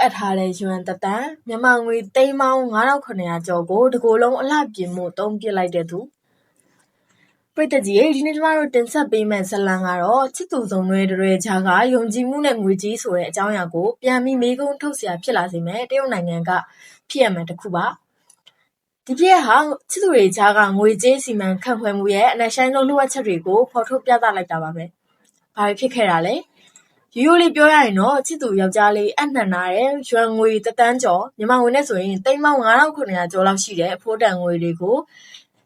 အပ်ထားတဲ့ ယွမ်တတန်မြန်မာငွေ သိန်းပေါင်း9900ကျော်ကိုတကိုယ်လုံး အလှပြင်မှုသုံးပစ်လိုက်တဲ့သူ ပရိသတ်ကြီးရေ ဒီနေ့ကျမတို့ တင်ဆက်ပေးမယ့် ဇာတ်လမ်းကတော့ ချစ်သူစုံတွေတွေကြားက ယုံကြည်မှုနဲ့ ငွေကြီးဆိုတဲ့ အကြောင်းအရာကို ပြန်ပြီး မေးခွန်းထုတ်စရာ ဖြစ်လာစေမယ်တရုတ်နိုင်ငံက ဖြစ်ရမယ်တစ်ခုပါ ဒီပြည့်ဟာ ချစ်သူတွေကြားက ငွေကြေးစီမံခန့်ခွဲမှုရဲ့ အနက်ရှိုင်းဆုံး လိုအပ်ချက်တွေကို ဖော်ထုတ်ပြသလိုက်တာပါပဲ။ဘာဖြစ်ခဲ့တာလဲ။ ရိုးရိုးလေးပြောရရင်တော့ ချစ်သူယောက်ျားလေးအနှံနာတဲ့ရွှန်ငွေတသန်းကျော် မြန်မာငွေနဲ့ဆိုရင်တိမ်ပေါင်း9900ကျော်လောက်ရှိတဲ့ အဖိုးတန်ငွေတွေကို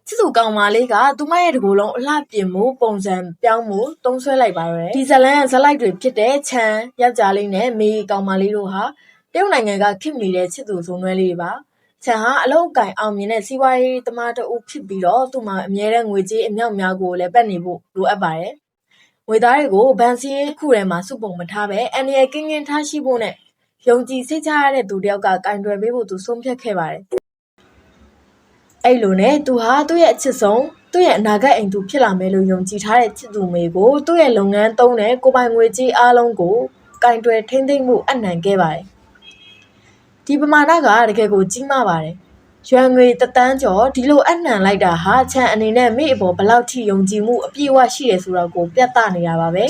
ချစ်သူကောင်မလေးက သူမရဲ့တကူလုံးအလှပြင်မှုပုံစံပြောင်းမှုတုံးဆွဲလိုက်ပါရယ် ဒီဇလန်ဇလိုက်တွေဖြစ်တဲ့ ချန် ယောက်ျားလေးနဲ့ မေ ကောင်မလေးတို့ဟာ တရုတ်နိုင်ငံကခင်မနေတဲ့ ချစ်သူဇုံနွဲလေးတွေပါ။ချန်ဟာ အလုပ်အကိုင်အောင်မြင်တဲ့ စီးပွားရေးသမားတဦးဖြစ်ပြီးတော့ သူ့မှာ အမြဲတမ်း ငွေကြေးအမြောက်အများကို လည်းပတ်နေဖို့ လိုအပ်ပါတယ်။ ငွေသားတွေကို ဘဏ်စာရင်းတစ်ခုထဲမှာ စုပုံမထားဘဲ အန္တရာယ်ကင်းကင်းထားရှိဖို့နဲ့ ယုံကြည်စိတ်ချရတဲ့သူတယောက်က ကိုင်တွယ်ပေးဖို့ သူဆုံးဖြတ်ခဲ့ပါတယ်။အဲ့လိုနဲ့ သူဟာ သူ့ရဲ့အချစ်ဆုံး သူ့ရဲ့အနာဂတ်အိမ်သူ ဖြစ်လာမယ်လို့ ယုံကြည်ထားတဲ့ ချစ်သူမေကို သူ့ရဲ့လုပ်ငန်းသုံးတဲ့ ကိုယ်ပိုင်ငွေကြေးအားလုံးကိုကင်တွယ်ထိမ့်သိမ့်မှုအနံခဲ့ပါတယ် ဒီပမာဏက တကယ်ကို ကြီးမားပါတယ်။ ရွှန်ငွေတသန်းကျော်ဒီလိုအနှံလိုက်တာဟာချန်အနေနဲ့မိအပေါ်ဘလောက်ထိယုံကြည်မှုအပြည့်အဝရှိတယ်ဆိုတော့ကိုပြသနေတာပါပဲ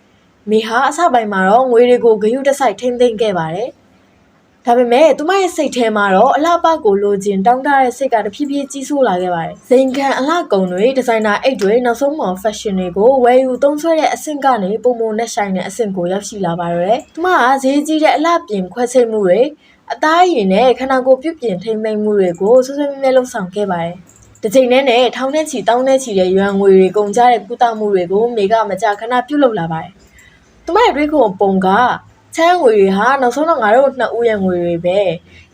။မိဟာအစပိုင်းမှာတော့ငွေတွေကိုဂယုတစိုက်ထိမ့်သိမ့်ခဲ့ပါတယ်။ဒါပေမဲ့သူမရဲ့စိတ်ထဲမှာတော့အလှပကိုလိုချင်တောင်းတတဲ့စိတ်ကတဖြည်းဖြည်းကြီးဆိုးလာခဲ့ပါတယ်။ဇိမ်ခံအလှကုံတွေဒီဇိုင်နာအိတ်တွေနောက်ဆုံးမှာ fashion တွေကိုဝယ်ယူသုံးဆွဲတဲ့အဆင့်ကနေပုံမနဲ့ဆိုင်တဲ့အဆင့်ကိုရောက်ရှိလာပါတော့တယ်။သူမကဈေးကြီးတဲ့အလှပြင်ခွဲစိတ်မှုတွေ အသားအရည်နဲ့ခန္ဓာကိုယ်ပြုပြင်ထိမ့်သိမ်းမှုတွေကိုဆွဆွမြဲမြဲလှုပ်ဆောင်ခဲ့ပါတယ်။တစ်ချိန်တည်းနဲ့ထောင်ထဲချီတောင်းထဲချီတဲ့ရွံငွေတွေကုန်ကြတဲ့ကုသမှုတွေကိုမေကမကြခဏပြုတ်လုပ်လာပါတယ်။သူမရဲ့တွေးခေါ်ပုံကချမ်းငွေတွေဟာနောက်ဆုံးတော့ငါတို့နှစ်ဦးရဲ့ငွေတွေပဲ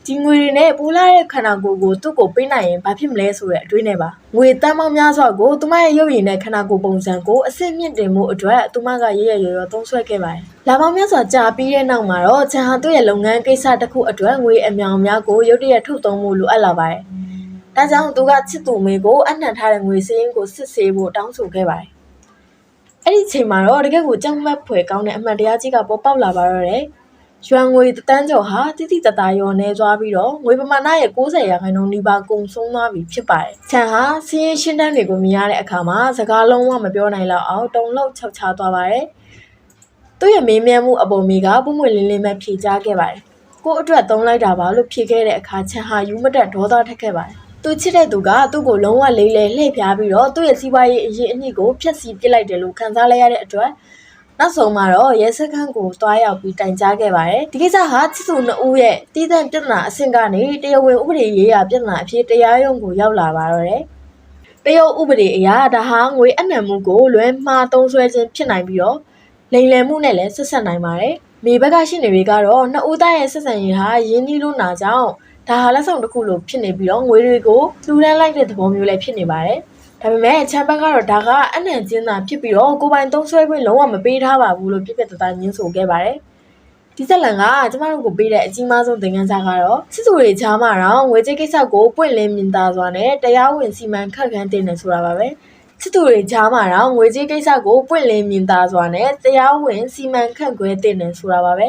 ဒီငွေတွေနဲ့ပူလာတဲ့ခန္ဓာကိုယ်ကိုသူ့ကိုပေးနိုင်ရင်ဘာဖြစ်မလဲဆိုတဲ့အတွေးနဲ့ပါငွေတန်းပေါင်းများစွာကိုသူမရဲ့ရုပ်ရည်နဲ့ခန္ဓာကိုယ်ပုံစံကိုအစစ်မြင့်တင်မှုအတွက်သူမကရရရရသုံးဆွဲခဲ့ပါတယ်လာပေါင်းများစွာကြာပြီးတဲ့နောက်မှာတော့ချန်ဟာသူ့ရဲ့လုပ်ငန်းကိစ္စတစ်ခုအတွက်ငွေအမြောင်များကိုရုတ်တရက်ထုတ်သုံးမှုလိုအပ်လာပါတယ်ဒါကြောင့်သူကချစ်သူမေကိုအနှံထားတဲ့ငွေစည်းရင်းကိုစစ်ဆေးဖို့တောင်းဆိုခဲ့ပါတယ်အဲ့ဒီချိန်မှာတော့တကယ်ကိုကြောက်မက်ဖွယ်ကောင်းတဲ့အမှန်တရားကြီးကပေါ်ပေါက်လာပါတော့တယ် ရွှန်ငွေတန်းကျော်ဟာတိတိတသားရောနေသွားပြီးတော့ငွေပမာဏရဲ့60ရာခိုင်နှုန်းနီးပါးကုန်ဆုံးသွားပြီဖြစ်ပါတယ်။ချန်ဟာစီးရင်ရှင်းတန်းတွေကိုမြင်ရတဲ့အခါမှာစကားလုံးဝမပြောနိုင်တော့အောင်တုံလောက်ခြောက်ခြားသွားပါတယ်။သူ့ရဲ့မေးမြန်းမှုအပေါ်မီကပုံမွေလင်းလင်းပဲဖြေကြားခဲ့ပါတယ်။ကို့အတွက်သုံးလိုက်တာပါလို့ဖြေခဲ့တဲ့အခါချန်ဟာယူမတက်ဒေါသထက်ခဲ့ပါတယ်။သူချစ်တဲ့သူကသူ့ကိုလုံးဝလေးလဲလှည့်ဖျားပြီးတော့သူ့ရဲ့စီးပွားရေးအရေးအညစ်ကိုဖျက်ဆီးပစ်လိုက်တယ်လို့ခံစားလိုက်ရတဲ့အတွက် နောက်ဆုံးမှာတော့ရဲစခန်းကိုတွားရောက်ပြီးတိုင်ကြားခဲ့ပါတယ်ဒီကိစ္စဟာချစ်သူနှစ်ဦးရဲ့တည်တံ့ပြဿနာအဆင့်ကနေတရားဝင်ဥပဒေရေးရာပြဿနာအဖြစ်တရားရုံးကိုရောက်လာပါတော့တယ်တရုတ်ဥပဒေအရဒါဟာငွေအနှံမှုကိုလွဲမှားသုံးဆွဲခြင်းဖြစ်နိုင်ပြီးတော့လိမ်လည်မှုနဲ့လည်းဆက်ဆက်နိုင်ပါတယ်မိဘကရှိနေတွေကတော့နှစ်ဦးသားရဲ့ဆက်ဆံရေးဟာရင်းနှီးလို့နာကြောင်းဒါဟာလက်ဆောင်တစ်ခုလိုဖြစ်နေပြီးတော့ငွေတွေကိုလူတန်းလိုက်တဲ့သဘောမျိုးလည်းဖြစ်နေပါတယ် ဒါပေမဲ့ချမ်ပန်ကတော့ဒါကအနံ့ကျင်းတာဖြစ်ပြီးတော့ကိုပိုင်သုံးဆွဲခွင့်လုံးဝမပေးထားပါဘူးလို့ပြပြတသားညင်းဆိုခဲ့ပါတယ်ဒီဇက်လန်ကကျမတို့ကိုပေးတဲ့အကြီးမားဆုံးသင်ခန်းစာကတော့စစ်သူတွေချားမှာတော့ငွေကြေးကိစ္စကိုပွင့်လင်းမြင်သာစွာနဲ့တရားဝင်စီမံခန့်ခွဲတင်နေဆိုတာပါပဲစစ်သူတွေချားမှာတော့ငွေကြေးကိစ္စကိုပွင့်လင်းမြင်သာစွာနဲ့တရားဝင်စီမံခန့်ခွဲတင်နေဆိုတာပါပဲ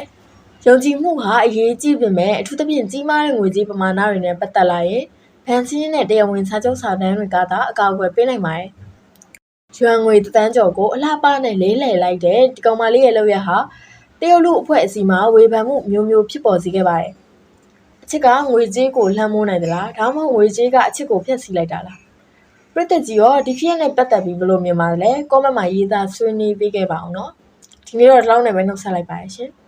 ယုံကြည်မှုဟာအရေးကြီးပေမဲ့အထူးသဖြင့်ကြီးမားတဲ့ငွေကြေးပမာဏတွေနဲ့ပတ်သက်လာရင် ဗန်စီးနဲ့တရားဝင်စာချုပ်စာတမ်းတွေကသာအကောက်အွယ်ပေးနိုင်ပါတယ်။ရွှန်ငွေတန်းကျော်ကိုအလှပနဲ့လေးလှယ်လိုက်တဲ့ဒီကောင်မလေးရဲ့လုပ်ရဟာတရုတ်လူအဖွဲ့အစည်းမှာဝေဖန်မှုမျိုးမျိုးဖြစ်ပေါ်စေခဲ့ပါတယ်။အချစ်ကငွေကြေးကိုလှမ်းမိုးနိုင်သလားဒါမှမဟုတ်ငွေကြေးကအချစ်ကိုဖျက်ဆီးလိုက်တာလား။ပြည်သက်ကြီးရောဒီဖြစ်ရနဲ့ပတ်သက်ပြီးဘယ်လိုမြင်ပါလဲ။ကောမန့်မှာရေးသားဆွေးနွေးပေးခဲ့ပါအောင်နော်။ဒီနေ့တော့ဒီလောက်နဲ့ပဲနှုတ်ဆက်လိုက်ပါရရှင်။